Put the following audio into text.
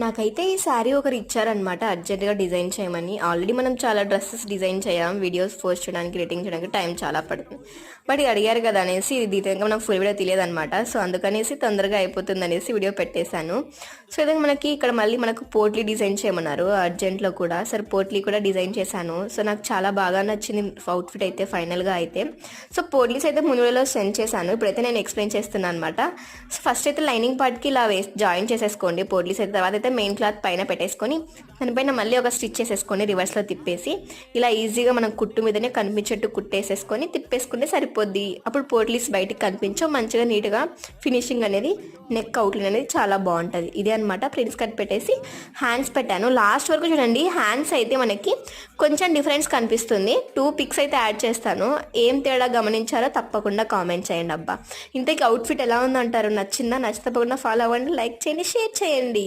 నాకైతే ఈ శారీ ఒకరు ఇచ్చారనమాట అర్జెంట్గా డిజైన్ చేయమని. ఆల్రెడీ మనం చాలా డ్రెస్సెస్ డిజైన్ చేయాం. వీడియోస్ పోస్ట్ చేయడానికి రేటింగ్ చేయడానికి టైం చాలా పడుతుంది. బట్ అడిగారు కదా అనేసి ఇది డీటెయిల్గా మనకు ఫుల్ వీడియో తెలియదు అనమాట సో అందుకనేసి తొందరగా అయిపోతుంది అనేసి వీడియో పెట్టేశాను. సో ఇదే మనకి ఇక్కడ మళ్ళీ మనకు పోట్లీ డిజైన్ చేయమన్నారు. అర్జెంట్లో కూడా సరే పోట్లీ కూడా డిజైన్ చేశాను. సో నాకు చాలా బాగా నచ్చింది అవుట్ఫిట్ అయితే ఫైనల్గా అయితే. సో పోట్లీస్ అయితే ముందులో సెండ్ చేశాను. ఇప్పుడైతే నేను ఎక్స్ప్లెయిన్ చేస్తున్నాను అనమాట సో ఫస్ట్ అయితే లైనింగ్ పార్ట్కి ఇలా వేసి జాయిన్ చేసేసుకోండి పోట్లీస్ అయితే. తర్వాత అయితే మెయిన్ క్లాత్ పైన పెట్టేసుకొని దానిపైన మళ్ళీ ఒక స్టిచ్ చేసేసుకొని రివర్స్లో తిప్పేసి ఇలా ఈజీగా మనం కుట్టు మీదనే కనిపించేట్టు కుట్టేసేసుకొని తిప్పేసుకుంటే సరిపోద్ది. అప్పుడు పోట్లీస్ బయటికి కనిపించో మంచిగా నీట్గా ఫినిషింగ్ అనేది నెక్ అవుట్లైన్ అనేది చాలా బాగుంటుంది. ఇదే అనమాట ప్రిన్స్ కట్ పెట్టేసి హ్యాండ్స్ పెట్టాను. లాస్ట్ వరకు చూడండి హ్యాండ్స్ అయితే మనకి కొంచెం డిఫరెన్స్ కనిపిస్తుంది. టూ పిక్స్ అయితే యాడ్ చేస్తాను. ఏం తేడా గమనించారో తప్పకుండా కామెంట్ చేయండి అబ్బా. ఇంతకీ అవుట్ఫిట్ ఎలా ఉందంటారు? నచ్చిందా? నచ్చితే తప్పకుండా ఫాలో అవ్వండి లైక్ చేయండి షేర్ చేయండి.